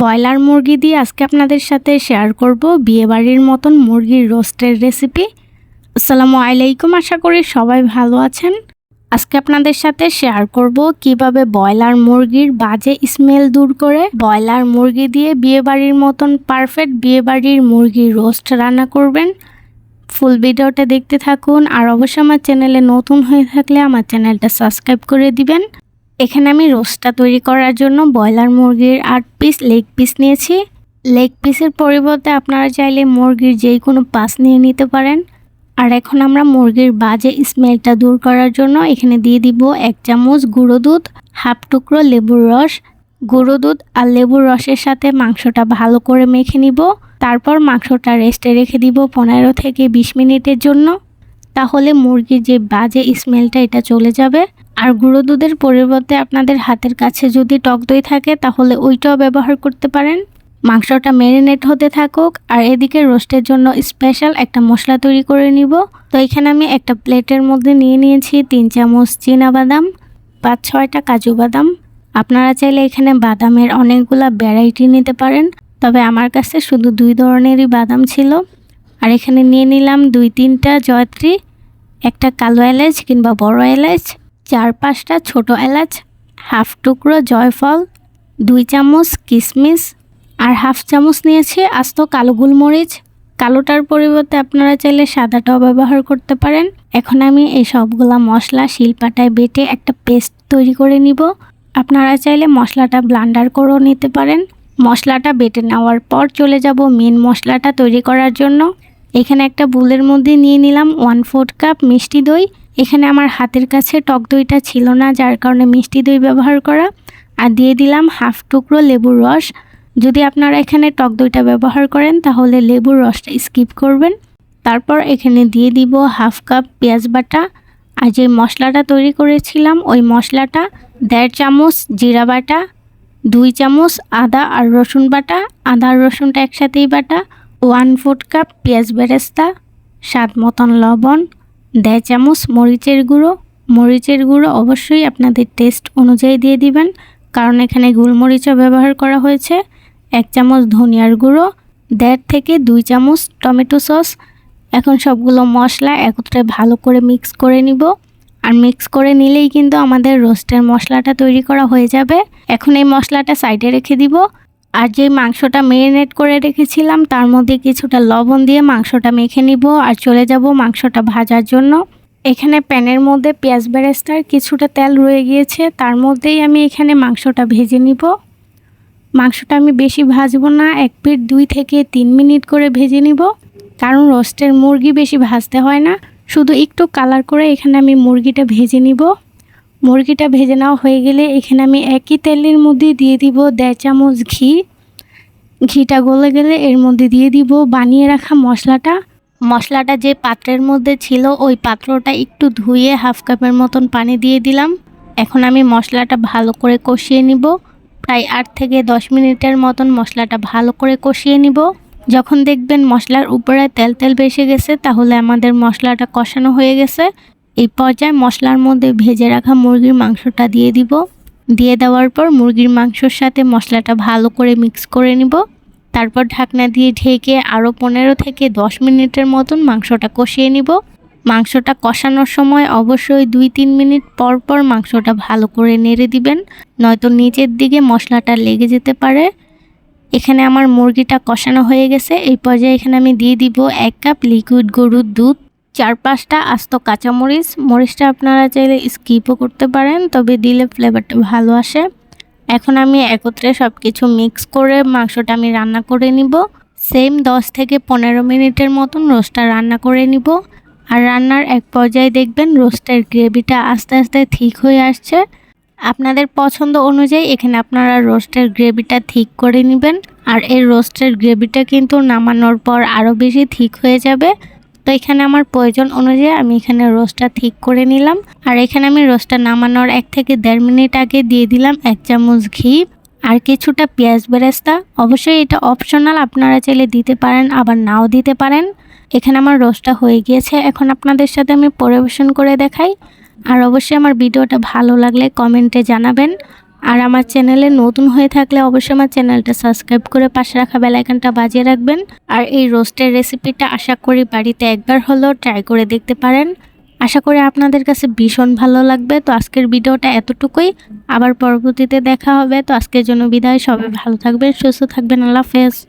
Broiler মুরগি দিয়ে আজকে আপনাদের সাথে শেয়ার করব বিয়েবাড়ির মতন মুরগির রোস্টের রেসিপি আসসালামু আলাইকুম, আশা করি সবাই ভালো আছেন। আজকে আপনাদের সাথে শেয়ার করব কীভাবে ব্রয়লার মুরগির বাজে স্মেল দূর করে ব্রয়লার মুরগি দিয়ে বিয়েবাড়ির মতন পারফেক্ট বিয়েবাড়ির মুরগির রোস্ট রান্না করবেন। ফুল ভিডিওটা দেখতে থাকুন আর অবশ্যই আমার চ্যানেলে নতুন হয়ে থাকলে আমার চ্যানেলটা সাবস্ক্রাইব করে দিবেন। এখানে আমি রোস্টটা তৈরি করার জন্য ব্রয়লার মুরগির আট পিস লেগ পিস নিয়েছি। লেগ পিসের পরিবর্তে আপনারা চাইলে মুরগির যেই কোনো পাস নিয়ে নিতে পারেন। আর এখন আমরা মুরগির বাজে স্মেলটা দূর করার জন্য এখানে দিয়ে দিব এক চামচ গুঁড়ো দুধ, হাফ টুকরো লেবুর রস। গুঁড়ো দুধ আর লেবুর রসের সাথে মাংসটা ভালো করে মেখে নিব। তারপর মাংসটা রেস্টে রেখে দিব পনেরো থেকে বিশ মিনিটের জন্য। তাহলে মুরগির যে বাজে স্মেলটা এটা চলে যাবে। আর গুঁড়ো দুধের পরিবর্তে আপনাদের হাতের কাছে যদি টক দই থাকে, তাহলে ওইটাও ব্যবহার করতে পারেন। মাংসটা ম্যারিনেট হতে থাকুক, আর এদিকে রোস্টের জন্য স্পেশাল একটা মশলা তৈরি করে নিব। তো এখানে আমি একটা প্লেটের মধ্যে নিয়ে নিয়েছি তিন চামচ বাদাম পাঁচ ছয়টা কাজু বাদাম। আপনারা চাইলে এখানে বাদামের অনেকগুলা ভ্যারাইটি নিতে পারেন, তবে আমার কাছে শুধু দুই ধরনেরই বাদাম ছিল। আর এখানে নিয়ে নিলাম দুই তিনটা জয়ত্রী, একটা কালো এলাচ কিংবা বড় এলাচ চার পাঁচটা ছোট এলাচ, হাফ টুকরো জয়ফল, দুই চামচ কিশমিশ আর হাফ চামচ নিয়েছি আস্ত কালো গোলমরিচ। কালোটার পরিবর্তে আপনারা চাইলে সাদাটাও ব্যবহার করতে পারেন। এখন আমি এই সবগুলা মশলা শিলপাটায় বেটে একটা পেস্ট তৈরি করে নিব। আপনারা চাইলে মশলাটা ব্লান্ডার করেও নিতে পারেন। মশলাটা বেটে নেওয়ার পর চলে যাব মেন মশলাটা তৈরি করার জন্য। এখানে একটা বুলের মধ্যে নিয়ে নিলাম ওয়ান ফোর্থ কাপ মিষ্টি দই। এখানে আমার হাতের কাছে টক দইটা ছিল না, যার কারণে মিষ্টি দই ব্যবহার করা। আর দিয়ে দিলাম হাফ টুকরো লেবুর রস। যদি আপনারা এখানে টক দইটা ব্যবহার করেন, তাহলে লেবুর রসটা স্কিপ করবেন। তারপর এখানে দিয়ে দিব হাফ কাপ পেঁয়াজ বাটা। আর যে মশলাটা তৈরি করেছিলাম, ওই মশলাটা দেড় চামচ জিরা বাটা, দুই চামচ আদা আর রসুন বাটা, আদা আর রসুনটা একসাথেই বাটা, ওয়ান ফোর্থ কাপ পেঁয়াজ বেরেস্তা, স্বাদ মতন লবণ দেড় চামচ, মরিচের গুঁড়ো। মরিচের গুঁড়ো অবশ্যই আপনাদের টেস্ট অনুযায়ী দিয়ে দিবেন, কারণ এখানে গোলমরিচও ব্যবহার করা হয়েছে। এক চামচ ধনিয়ার গুঁড়ো, দেড় থেকে দুই চামচ টমেটো সস। এখন সবগুলো মশলা একত্রে ভালো করে মিক্স করে নিব। আর মিক্স করে নিলেই কিন্তু আমাদের রোস্টের মশলাটা তৈরি করা হয়ে যাবে। এখন এই মশলাটা সাইডে রেখে দিব। আর যে মাংসটা মেরিনেট করে রেখেছিলাম, তার মধ্যে কিছুটা লবণ দিয়ে মাংসটা মেখে নিব আর চলে যাব মাংসটা ভাজার জন্য। এখানে প্যানের মধ্যে পেঁয়াজ বেরেস্তার কিছুটা তেল রয়ে গিয়েছে, তার মধ্যেই আমি এখানে মাংসটা ভেজে নিব। মাংসটা আমি বেশি ভাজবো না, এক পিট দুই থেকে তিন মিনিট করে ভেজে নিব, কারণ রোস্টের মুরগি বেশি ভাজতে হয় না। শুধু একটু কালার করে এখানে আমি মুরগিটা ভেজে নিব। মুরগিটা ভেজে নেওয়া হয়ে গেলে এখানে আমি একই তেলের মধ্যে দিয়ে দিব দেড় চামচ ঘি। ঘিটা গলে গেলে এর মধ্যে দিয়ে দিব বানিয়ে রাখা মশলাটা। মশলাটা যে পাত্রের মধ্যে ছিল, ওই পাত্রটা একটু ধুয়ে হাফ কাপের মতন পানি দিয়ে দিলাম। এখন আমি মশলাটা ভালো করে কষিয়ে নিব। প্রায় আট থেকে দশ মিনিটের মতন মশলাটা ভালো করে কষিয়ে নিব। যখন দেখবেন মশলার উপরে তেল তেল বেসে গেছে, তাহলে আমাদের মশলাটা কষানো হয়ে গেছে। এই পর্যায়ে মশলার মধ্যে ভেজে রাখা মুরগির মাংসটা দিয়ে দিব। দিয়ে দেওয়ার পর মুরগির মাংসর সাথে মশলাটা ভালো করে মিক্স করে নিব। তারপর ঢাকনা দিয়ে ঢেকে আরও পনেরো থেকে দশ মিনিটের মতন মাংসটা কষিয়ে নিব। মাংসটা কষানোর সময় অবশ্যই দুই তিন মিনিট পর পর মাংসটা ভালো করে নেড়ে দিবেন, নয়তো নিচের দিকে মশলাটা লেগে যেতে পারে। এখানে আমার মুরগিটা কষানো হয়ে গেছে। এই পর্যায়ে এখানে আমি দিয়ে দিব এক কাপ লিকুইড গরুর দুধ। চার পাঁচটা আস্ত কাঁচামরিচ। মরিচটা আপনারা চাইলে স্কিপও করতে পারেন, তবে দিলে ফ্লেভারটা ভালো আসে। এখন আমি একত্রে সব কিছু মিক্স করে মাংসটা আমি রান্না করে নিব। সেম দশ থেকে পনেরো মিনিটের মতন রোস্টটা রান্না করে নিব। আর রান্নার এক পর্যায়ে দেখবেন রোস্টের গ্রেভিটা আস্তে আস্তে ঠিক হয়ে আসছে। আপনাদের পছন্দ অনুযায়ী এখানে আপনারা রোস্টের গ্রেভিটা ঠিক করে নেবেন। আর এই রোস্টের গ্রেভিটা কিন্তু নামানোর পর আরও বেশি ঠিক হয়ে যাবে। তো এখানে আমার প্রয়োজন অনুযায়ী আমি এখানে রোস্টটা ঠিক করে নিলাম। আর এখানে আমি রোস্টটা নামানোর এক থেকে দেড় মিনিট আগে দিয়ে দিলাম এক চামচ ঘি আর কিছুটা পেঁয়াজ বেরেস্তা। অবশ্যই এটা অপশনাল আপনারা চাইলে দিতে পারেন, আবার নাও দিতে পারেন। এখানে আমার রোস্টটা হয়ে গিয়েছে। এখন আপনাদের সাথে আমি পরিবেশন করে দেখাই। আর অবশ্যই আমার ভিডিওটা ভালো লাগলে কমেন্টে জানাবেন। আর আমার চ্যানেলে নতুন হয়ে থাকলে অবশ্যই আমার চ্যানেলটা সাবস্ক্রাইব করে পাশে রাখা বেলাইকানটা বাজিয়ে রাখবেন। আর এই রোস্টের রেসিপিটা আশা করি বাড়িতে একবার হলেও ট্রাই করে দেখতে পারেন। আশা করি আপনাদের কাছে ভীষণ ভালো লাগবে। তো আজকের ভিডিওটা এতটুকুই। আবার পরবর্তীতে দেখা হবে। তো আজকের জন্য বিদায়। সবাই ভালো থাকবেন, সুস্থ থাকবেন। আল্লাহ হাফেজ।